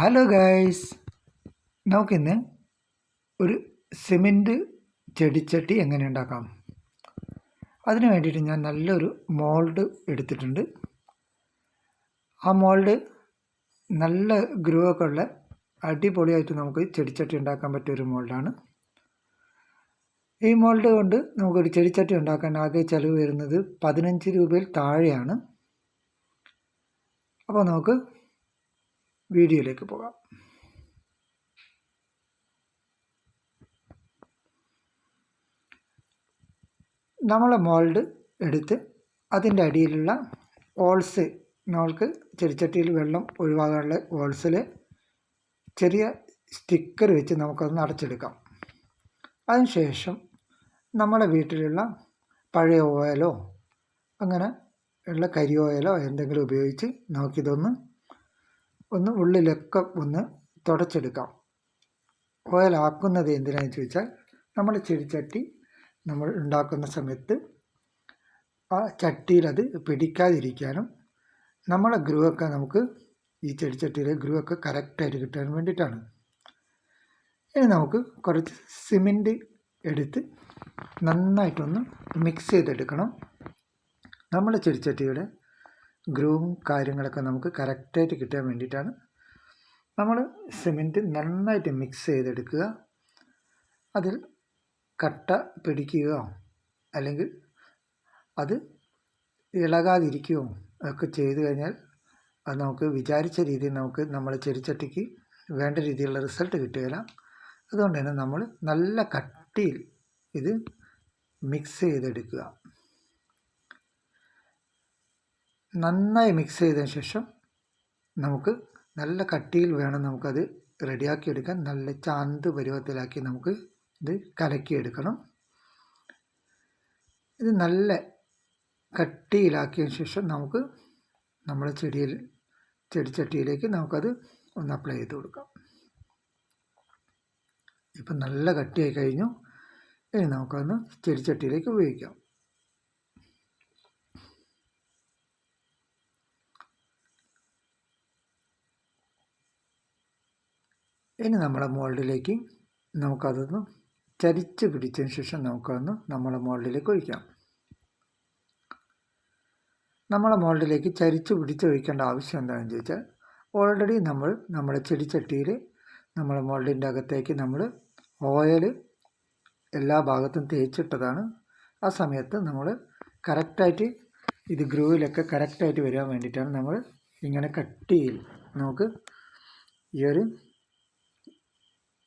Hello guys നമുക്കിന്ന് ഒരു cement ചെടിച്ചട്ടി എങ്ങനെ ഉണ്ടാക്കാം? അതിന് വേണ്ടിയിട്ട് ഞാൻ നല്ലൊരു മോൾഡ് എടുത്തിട്ടുണ്ട്. ആ മോൾഡ് നല്ല ഗ്രൂ ഒക്കെ ഉള്ള അടിപൊളിയായിട്ട് നമുക്ക് ചെടിച്ചട്ടി ഉണ്ടാക്കാൻ പറ്റിയ ഒരു മോൾഡാണ്. ഈ മോൾഡ് കൊണ്ട് നമുക്കൊരു ചെടിച്ചട്ടി ഉണ്ടാക്കാൻ ആകെ ചിലവ് വരുന്നത് പതിനഞ്ച് രൂപയിൽ താഴെയാണ്. അപ്പോൾ നമുക്ക് വീഡിയോയിലേക്ക് പോകാം. നമ്മൾ മോൾഡ് എടുത്ത് അതിന്റെ അടിയിലുള്ള ഓൾസ് നമ്മൾക്ക് ചെടിച്ചട്ടിയിൽ വെള്ളം ഒഴിവാകാനുള്ള ഓൾസിൽ ചെറിയ സ്റ്റിക്കർ വെച്ച് നമുക്കൊന്ന് അടച്ചെടുക്കാം അതിനുശേഷം നമ്മുടെ വീട്ടിലുള്ള പഴയ ഓയിലോ അങ്ങനെ ഉള്ള കരി ഓയിലോ എന്തെങ്കിലും ഉപയോഗിച്ച് നമുക്കിതൊന്ന് ഒന്ന് ഉള്ളിലൊക്കെ ഒന്ന് തുടച്ചെടുക്കാം. ഓയിലാക്കുന്നത് എന്തിനാണെന്ന് ചോദിച്ചാൽ നമ്മൾ ചെടിച്ചട്ടി നമ്മൾ ഉണ്ടാക്കുന്ന സമയത്ത് ആ ചട്ടിയിലത് പിടിക്കാതിരിക്കാനും നമ്മളെ ഗ്രൂവൊക്കെ നമുക്ക് ഈ ചെടിച്ചട്ടിയിലെ ഗ്രൂവൊക്കെ കറക്റ്റായിട്ട് കിട്ടാൻ വേണ്ടിയിട്ടാണ്. ഇനി നമുക്ക് കുറച്ച് സിമെന്റ് എടുത്ത് നന്നായിട്ടൊന്ന് മിക്സ് ചെയ്തെടുക്കണം. നമ്മുടെ ചെടിച്ചട്ടിയുടെ ഗ്രൂവും കാര്യങ്ങളൊക്കെ നമുക്ക് കറക്റ്റായിട്ട് കിട്ടാൻ വേണ്ടിയിട്ടാണ്. നമ്മൾ സിമെന്റ് നന്നായിട്ട് മിക്സ് ചെയ്തെടുക്കുക. അതിൽ കട്ട പിടിക്കുകയോ അല്ലെങ്കിൽ അത് ഇളകാതിരിക്കുകയോ ഒക്കെ ചെയ്തു കഴിഞ്ഞാൽ അത് നമുക്ക് വിചാരിച്ച രീതിയിൽ നമുക്ക് നമ്മൾ ചെടിച്ചട്ടിക്ക് വേണ്ട രീതിയിലുള്ള റിസൾട്ട് കിട്ടുകയില്ല. അതുകൊണ്ട് തന്നെ നമ്മൾ നല്ല കട്ടിയിൽ ഇത് മിക്സ് ചെയ്തെടുക്കുക. നന്നായി മിക്സ് ചെയ്തതിന് ശേഷം നമുക്ക് നല്ല കട്ടിയിൽ വേണം നമുക്കത് റെഡിയാക്കി എടുക്കാൻ നല്ല ചാന്ത് പരുവത്തിലാക്കി നമുക്ക് ഇത് കലക്കിയെടുക്കണം. ഇത് നല്ല കട്ടിയിലാക്കിയതിന് ശേഷം നമുക്ക് നമ്മുടെ ചെടിയിൽ ചെടിച്ചട്ടിയിലേക്ക് നമുക്കത് ഒന്ന് അപ്ലൈ ചെയ്ത് കൊടുക്കാം. ഇപ്പം നല്ല കട്ടിയായി കഴിഞ്ഞു. ഇനി നമുക്കൊന്ന് ചെടിച്ചട്ടിയിലേക്ക് ഉപയോഗിക്കാം. ഇനി നമ്മുടെ മോൾഡിലേക്ക് നമുക്കതൊന്ന് ചരിച്ച് പിടിച്ചതിന് ശേഷം നമുക്കതൊന്ന് നമ്മളെ മോൾഡിലേക്ക് ഒഴിക്കാം. നമ്മളെ മോൾഡിലേക്ക് ചരിച്ച് പിടിച്ച് ഒഴിക്കേണ്ട ആവശ്യം എന്താണെന്ന് ചോദിച്ചാൽ ഓൾറെഡി നമ്മൾ നമ്മുടെ ചെടിച്ചട്ടിയിൽ നമ്മളെ മോൾഡിന്റെ അകത്തേക്ക് നമ്മൾ ഓയിൽ എല്ലാ ഭാഗത്തും തേച്ചിട്ടതാണ്. ആ സമയത്ത് നമ്മൾ കറക്റ്റായിട്ട് ഇത് ഗ്രൂവിലൊക്കെ കറക്റ്റായിട്ട് വരാൻ വേണ്ടിയിട്ടാണ് നമ്മൾ ഇങ്ങനെ കട്ടിയിൽ നമുക്ക് ഈ ഒരു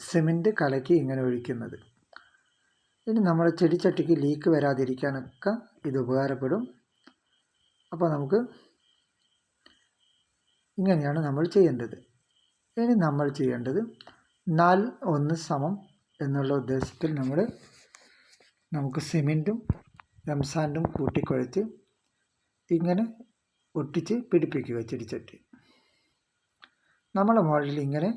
സിമെന്റ് കലക്കി ഇങ്ങനെ ഒഴിക്കുന്നത്. ഇനി നമ്മുടെ ചെടിച്ചട്ടിക്ക് ലീക്ക് വരാതിരിക്കാനൊക്കെ ഇത് ഉപകാരപ്പെടും. അപ്പോൾ നമുക്ക് ഇങ്ങനെയാണ് നമ്മൾ ചെയ്യേണ്ടത്. ഇനി നമ്മൾ ചെയ്യേണ്ടത് നാല് ഒന്ന് സമം എന്നുള്ള ഉദ്ദേശത്തിൽ നമ്മൾ നമുക്ക് സിമെന്റും എംസാൻഡും കൂട്ടിക്കുഴച്ച് ഇങ്ങനെ ഒട്ടിച്ച് പിടിപ്പിക്കുക ചെടിച്ചട്ടി. നമ്മളെ മുകളിൽ ഇങ്ങനെ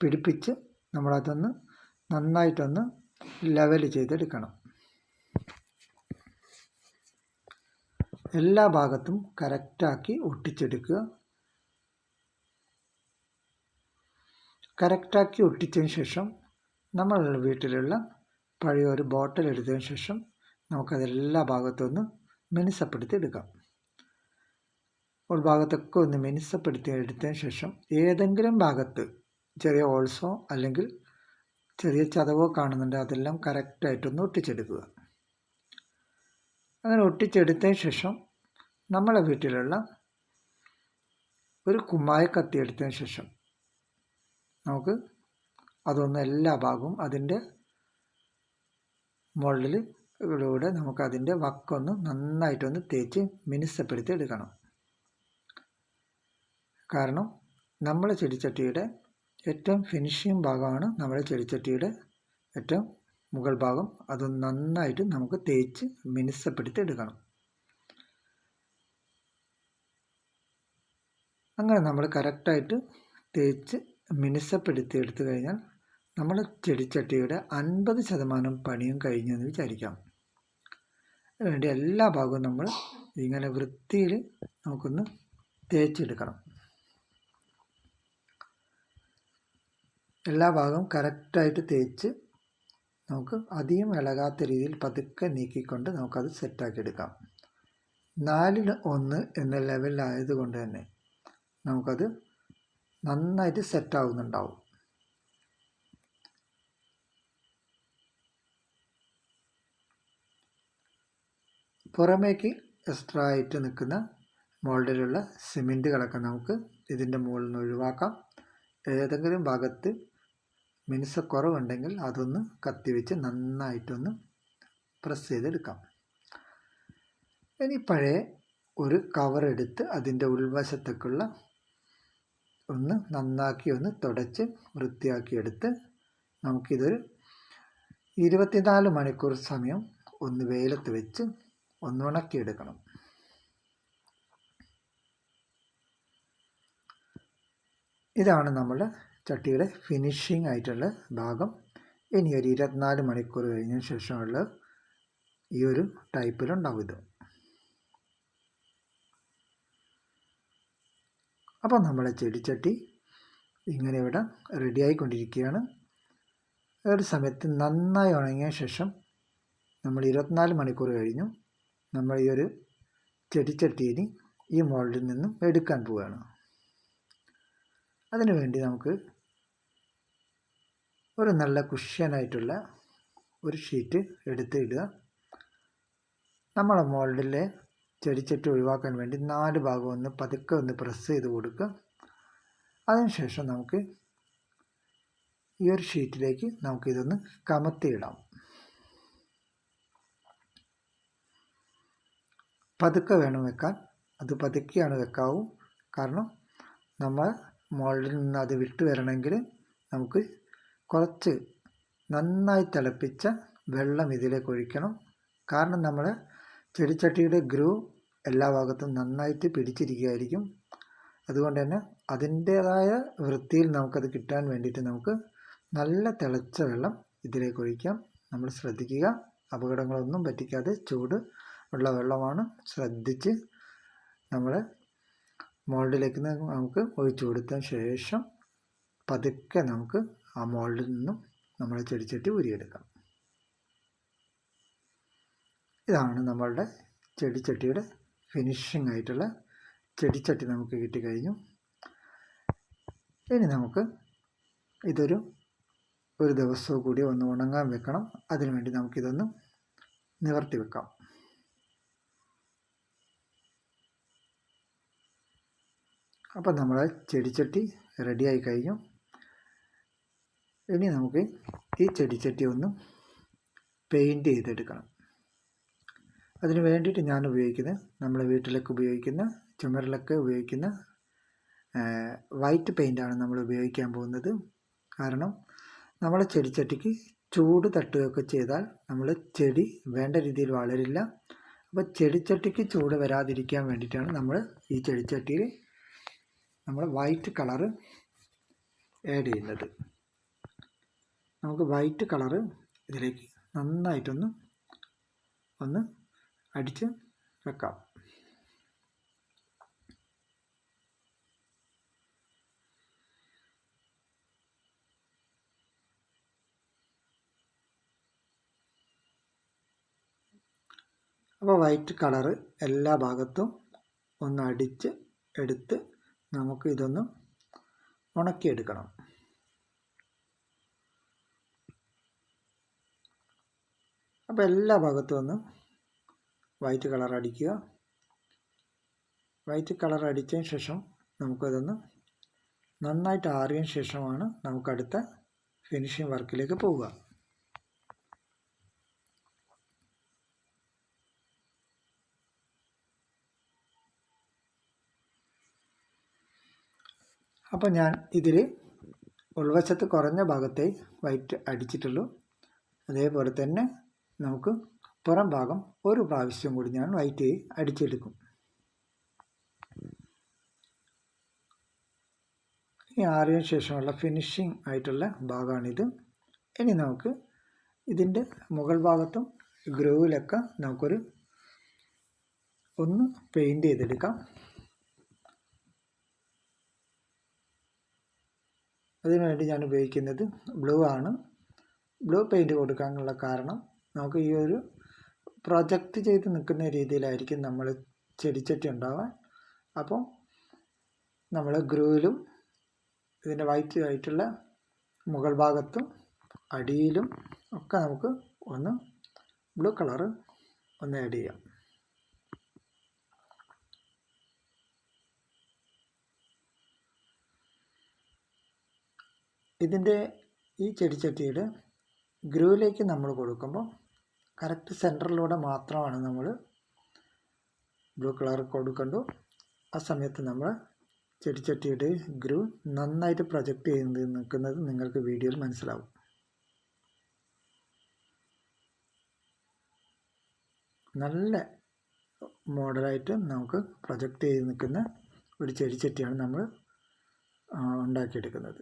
പിടിപ്പിച്ച് നമ്മളതൊന്ന് നന്നായിട്ടൊന്ന് ലെവൽ ചെയ്തെടുക്കണം. എല്ലാ ഭാഗത്തും കറക്റ്റാക്കി ഒട്ടിച്ചെടുക്കുക. കറക്റ്റാക്കി ഒട്ടിച്ചതിന് ശേഷം നമ്മളുടെ വീട്ടിലുള്ള പഴയ ഒരു ബോട്ടിൽ എടുത്തതിന് ശേഷം നമുക്കതെല്ലാ ഭാഗത്തും മിനുസപ്പെടുത്തി എടുക്കാം ഒരു ഭാഗത്തൊക്കെ ഒന്ന് മിനുസപ്പെടുത്തി എടുത്തതിന് ശേഷം ഏതെങ്കിലും ഭാഗത്ത് ചെറിയ ഓൾസോ അല്ലെങ്കിൽ ചെറിയ ചതവോ കാണുന്നുണ്ട് അതെല്ലാം കറക്റ്റായിട്ടൊന്ന് ഒട്ടിച്ചെടുക്കുക. അങ്ങനെ ഒട്ടിച്ചെടുത്തതിന് ശേഷം നമ്മളെ വീട്ടിലുള്ള ഒരു കുമ്മായ കത്തി എടുത്തതിന് ശേഷം നമുക്ക് അതൊന്ന് എല്ലാ ഭാഗവും അതിന്റെ മുകളിൽ ലൂടെ നമുക്ക് അതിന്റെ വക്കൊന്ന് നന്നായിട്ടൊന്ന് തേച്ച് മിനുസപ്പെടുത്തി എടുക്കണം. കാരണം നമ്മളെ ചെടിച്ചട്ടിയുടെ ഏറ്റവും ഫിനിഷിങ് ഭാഗമാണ് നമ്മുടെ ചെടിച്ചട്ടിയുടെ ഏറ്റവും മുകൾ ഭാഗം. അത് നന്നായിട്ട് നമുക്ക് തേച്ച് മിനുസപ്പെടുത്തി എടുക്കണം. അങ്ങനെ നമ്മൾ കറക്റ്റായിട്ട് തേച്ച് മിനുസപ്പെടുത്തി എടുത്തു കഴിഞ്ഞാൽ നമ്മുടെ ചെടിച്ചട്ടിയുടെ അൻപത് ശതമാനം പണിയും കഴിഞ്ഞെന്ന് വിചാരിക്കാം. അതിനുവേണ്ടി എല്ലാ ഭാഗവും നമ്മൾ ഇങ്ങനെ വൃത്തിയിൽ നമുക്കൊന്ന് തേച്ചെടുക്കണം. എല്ലാ ഭാഗവും കറക്റ്റായിട്ട് തേച്ച് നമുക്ക് അധികം ഇളകാത്ത രീതിയിൽ പതുക്കെ നീക്കിക്കൊണ്ട് നമുക്കത് സെറ്റാക്കി എടുക്കാം. നാലിൽ ഒന്ന് എന്ന ലെവലിലായതുകൊണ്ട് തന്നെ നമുക്കത് നന്നായിട്ട് സെറ്റാവുന്നുണ്ടാവും പുറമേക്ക് എക്സ്ട്രാ ആയിട്ട് നിൽക്കുന്ന മോൾഡിലുള്ള സിമെന്റുകളൊക്കെ നമുക്ക് ഇതിന്റെ മുകളിൽ നിന്ന് ഒഴിവാക്കാം. ഏതെങ്കിലും ഭാഗത്ത് മിനുസക്കുറവുണ്ടെങ്കിൽ അതൊന്ന് കത്തിവെച്ച് നന്നായിട്ടൊന്ന് പ്രസ് ചെയ്തെടുക്കാം. ഇനി പഴയ ഒരു കവറെടുത്ത് അതിന്റെ ഉൾവശത്തേക്കുള്ള ഒന്ന് നന്നാക്കി ഒന്ന് തുടച്ച് വൃത്തിയാക്കിയെടുത്ത് നമുക്കിതൊരു ഇരുപത്തിനാല് മണിക്കൂർ സമയം ഒന്ന് വെയിലത്ത് വെച്ച് ഒന്ന് ഉണക്കിയെടുക്കണം. ഇതാണ് നമ്മുടെ ചട്ടിയുടെ ഫിനിഷിംഗ് ആയിട്ടുള്ള ഭാഗം ഇനി ഒരു ഇരുപത്തിനാല് മണിക്കൂർ കഴിഞ്ഞ ശേഷമുള്ള ഈ ഒരു ടൈപ്പിലുണ്ടാവും ഇത്. അപ്പോൾ നമ്മളെ ചെടിച്ചട്ടി ഇങ്ങനെ ഇവിടെ റെഡി ആയിക്കൊണ്ടിരിക്കുകയാണ്. ഒരു സമയത്ത് നന്നായി ഉണങ്ങിയ ശേഷം നമ്മൾ ഇരുപത്തിനാല് മണിക്കൂർ കഴിഞ്ഞു. നമ്മൾ ഈ ഒരു ചെടിച്ചട്ടിയിൽ ഈ മോൾഡിൽ നിന്നും എടുക്കാൻ പോവുകയാണ്. അതിനുവേണ്ടി നമുക്ക് ഒരു നല്ല കുഷ്യനായിട്ടുള്ള ഒരു ഷീറ്റ് എടുത്ത് ഇടുക നമ്മളെ മോൾഡിലെ ചെടിച്ചട്ടി ഒഴിവാക്കാൻ വേണ്ടി നാല് ഭാഗം ഒന്ന് പതുക്കെ ഒന്ന് പ്രസ് ചെയ്ത് കൊടുക്കുക. അതിനുശേഷം നമുക്ക് ഈ ഒരു ഷീറ്റിലേക്ക് നമുക്കിതൊന്ന് കമത്തിയിടാം. പതുക്കെ വേണം വെക്കാൻ. അത് പതുക്കെയാണ് വെക്കാവൂ. കാരണം നമ്മൾ മോൾഡിൽ നിന്ന് അത് വിട്ടു വരണമെങ്കിൽ നമുക്ക് കുറച്ച് നന്നായി തിളപ്പിച്ച വെള്ളം ഇതിലേക്ക് ഒഴിക്കണം. കാരണം നമ്മൾ ചെടിച്ചട്ടിയുടെ ഗ്രൂ എല്ലാ ഭാഗത്തും നന്നായിട്ട് പിടിച്ചിരിക്കുകയായിരിക്കും. അതുകൊണ്ട് തന്നെ അതിന്റേതായ വൃത്തിയിൽ നമുക്കത് കിട്ടാൻ വേണ്ടിയിട്ട് നമുക്ക് നല്ല തിളച്ച വെള്ളം ഇതിലേക്ക് ഒഴിക്കാം. നമ്മൾ ശ്രദ്ധിക്കുക. അപകടങ്ങളൊന്നും പറ്റിക്കാതെ ചൂട് ഉള്ള വെള്ളമാണ് ശ്രദ്ധിച്ച് നമ്മൾ മോൾഡിലേക്ക് നമുക്ക് ഒഴിച്ചു കൊടുത്ത ശേഷം പതുക്കെ നമുക്ക് ആ മോൾഡിൽ നിന്നും നമ്മൾ ചെടിച്ചട്ടി ഊരിയെടുക്കാം. ഇതാണ് നമ്മളുടെ ചെടിച്ചട്ടിയുടെ ഫിനിഷിംഗ് ആയിട്ടുള്ള ചെടിച്ചട്ടി നമുക്ക് കിട്ടിക്കഴിഞ്ഞു. ഇനി നമുക്ക് ഇതൊരു ഒരു ദിവസവും കൂടി ഒന്ന് ഉണങ്ങാൻ വെക്കണം. അതിനുവേണ്ടി നമുക്കിതൊന്ന് നിവർത്തി വെക്കാം. അപ്പം നമ്മളെ ചെടിച്ചട്ടി റെഡിയായി കഴിഞ്ഞു. ഇനി നമുക്ക് ഈ ചെടിച്ചട്ടി ഒന്ന് പെയിന്റ് ചെയ്തെടുക്കണം. അതിന് വേണ്ടിയിട്ട് ഞാൻ ഉപയോഗിക്കുന്നത് നമ്മളെ വീട്ടിലൊക്കെ ഉപയോഗിക്കുന്ന ചുമരിലൊക്കെ ഉപയോഗിക്കുന്ന വൈറ്റ് പെയിന്റാണ് നമ്മൾ ഉപയോഗിക്കാൻ പോകുന്നത്. കാരണം നമ്മളെ ചെടിച്ചട്ടിക്ക് ചൂട് തട്ടുകയൊക്കെ ചെയ്താൽ നമ്മൾ ചെടി വേണ്ട രീതിയിൽ വളരില്ല. അപ്പോൾ ചെടിച്ചട്ടിക്ക് ചൂട് വരാതിരിക്കാൻ വേണ്ടിയിട്ടാണ് നമ്മൾ ഈ ചെടിച്ചട്ടിയിൽ നമ്മൾ വൈറ്റ് കളറ് ആഡ് ചെയ്യുന്നത്. നമുക്ക് വൈറ്റ് കളറ് ഇതിലേക്ക് നന്നായിട്ടൊന്ന് ഒന്ന് അടിച്ച് വെക്കാം. അപ്പോൾ വൈറ്റ് കളറ് എല്ലാ ഭാഗത്തും ഒന്ന് അടിച്ച് എടുത്ത് നമുക്ക് ഇതൊന്ന് ഉണക്കിയെടുക്കണം. അപ്പോൾ എല്ലാ ഭാഗത്തും ഒന്ന് വൈറ്റ് കളർ അടിക്കുക. വൈറ്റ് കളർ അടിച്ചതിന് ശേഷം നമുക്കതൊന്ന് നന്നായിട്ട് ആറിയതിന് ശേഷമാണ് നമുക്കടുത്ത ഫിനിഷിംഗ് വർക്കിലേക്ക് പോവുക. അപ്പോൾ ഞാൻ ഇതിൽ ഉൾവശത്ത് കുറഞ്ഞ ഭാഗത്തെ വൈറ്റ് അടിച്ചിട്ടുള്ളൂ. അതേപോലെ തന്നെ നമുക്ക് പുറം ഭാഗം ഒരു പ്രാവശ്യം കൂടി ഞാൻ വൈറ്റ് അടിച്ചെടുക്കും. ഇനി ആറിയതിന് ശേഷമുള്ള ഫിനിഷിംഗ് ആയിട്ടുള്ള ഭാഗമാണിത്. ഇനി നമുക്ക് ഇതിന്റെ മുകൾ ഭാഗത്തും ഗ്രൂവിലൊക്കെ നമുക്കൊരു ഒന്ന് പെയിന്റ് ചെയ്തെടുക്കാം. അതിനുവേണ്ടി ഞാൻ ഉപയോഗിക്കുന്നത് ബ്ലൂ ആണ്. ബ്ലൂ പെയിന്റ് കൊടുക്കാനുള്ള കാരണം നമുക്ക് ഈ ഒരു പ്രൊജക്റ്റ് ചെയ്ത് നിൽക്കുന്ന രീതിയിലായിരിക്കും നമ്മൾ ചെടിച്ചട്ടി ഉണ്ടാവാൻ. അപ്പോൾ നമ്മൾ ഗ്രൂവിലും ഇതിന്റെ വൈറ്റ് ആയിട്ടുള്ള മുകൾ ഭാഗത്തും അടിയിലും ഒക്കെ നമുക്ക് ഒന്ന് ബ്ലൂ കളറ് ഒന്ന് ആഡ് ചെയ്യാം. ഇതിന്റെ ഈ ചെടിച്ചട്ടിയുടെ ഗ്രൂവിലേക്ക് നമ്മൾ കൊടുക്കുമ്പോൾ കറക്റ്റ് സെന്ററിലൂടെ മാത്രമാണ് നമ്മൾ ബ്ലൂ കളർ കൊടുക്കണ്ടു ആ സമയത്ത് നമ്മൾ ചെടിച്ചട്ടിയുടെ ഗ്രൂ നന്നായിട്ട് പ്രൊജക്റ്റ് ചെയ്ത് നിൽക്കുന്നത് നിങ്ങൾക്ക് വീഡിയോയിൽ മനസ്സിലാവും. നല്ല മോഡലായിട്ട് നമുക്ക് പ്രൊജക്റ്റ് ചെയ്ത് നിൽക്കുന്ന ഒരു ചെടിച്ചട്ടിയാണ് നമ്മൾ ഉണ്ടാക്കിയെടുക്കുന്നത്.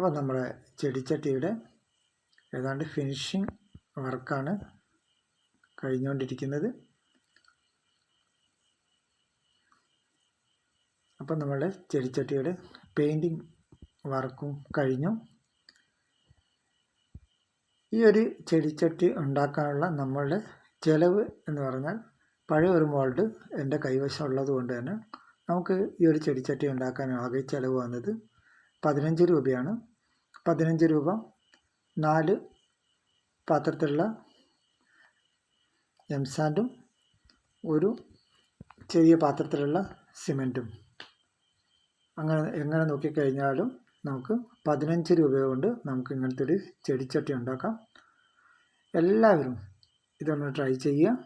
അപ്പോൾ നമ്മുടെ ചെടിച്ചട്ടിയുടെ ഏതാണ്ട് ഫിനിഷിങ് വർക്കാണ് കഴിഞ്ഞുകൊണ്ടിരിക്കുന്നത് അപ്പോൾ നമ്മുടെ ചെടിച്ചട്ടിയുടെ പെയിന്റിങ് വർക്കും കഴിഞ്ഞു. ഈ ഒരു ചെടിച്ചട്ടി ഉണ്ടാക്കാനുള്ള നമ്മളുടെ ചിലവ് എന്ന് പറഞ്ഞാൽ പഴയ ഒരു മോൾഡ് എന്റെ കൈവശം ഉള്ളത് കൊണ്ട് തന്നെ നമുക്ക് ഈ ഒരു ചെടിച്ചട്ടി ഉണ്ടാക്കാൻ ആകെ ചിലവ് വന്നത് പതിനഞ്ച് രൂപയാണ്. പതിനഞ്ച് രൂപ. നാല് പാത്രത്തിലുള്ള എം സാൻഡും ഒരു ചെറിയ പാത്രത്തിലുള്ള സിമെന്റും. അങ്ങനെ എങ്ങനെ നോക്കിക്കഴിഞ്ഞാലും നമുക്ക് പതിനഞ്ച് രൂപ കൊണ്ട് നമുക്ക് ഇങ്ങനത്തെ ഒരു ചെടിച്ചട്ടി ഉണ്ടാക്കാം. എല്ലാവരും ഇതൊന്ന് ട്രൈ ചെയ്യുക.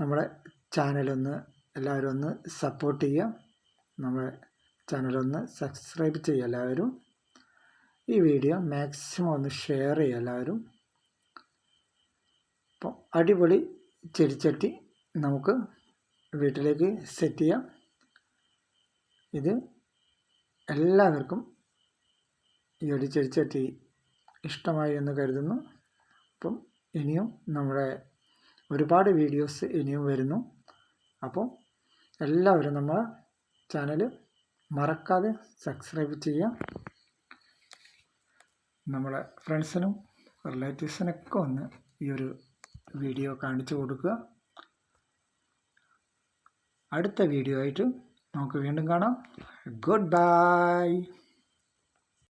നമ്മുടെ ചാനലൊന്ന് എല്ലാവരും ഒന്ന് സപ്പോർട്ട് ചെയ്യുക. നമ്മുടെ ചാനലൊന്ന് സബ്സ്ക്രൈബ് ചെയ്യുക എല്ലാവരും. ഈ വീഡിയോ മാക്സിമം ഒന്ന് ഷെയർ ചെയ്യുക എല്ലാവരും. അപ്പോൾ അടിപൊളി ചെടിച്ചട്ടി നമുക്ക് വീട്ടിലേക്ക് സെറ്റ് ചെയ്യാം. ഇത് എല്ലാവർക്കും ഈ ഒരു ചെടിച്ചട്ടി ഇഷ്ടമായി എന്ന് കരുതുന്നു. അപ്പം ഇനിയും നമ്മുടെ ഒരുപാട് വീഡിയോസ് ഇനിയും വരുന്നു. അപ്പോൾ എല്ലാവരും നമ്മളെ ചാനൽ മറക്കാതെ സബ്സ്ക്രൈബ് ചെയ്യാം നമ്മളെ ഫ്രണ്ട്സിനും റിലേറ്റീവ്സിനൊക്കെ ഒന്ന് ഈ ഒരു വീഡിയോ കാണിച്ചു കൊടുക്കുക. അടുത്ത വീഡിയോ ആയിട്ട് നമുക്ക് വീണ്ടും കാണാം. Good bye.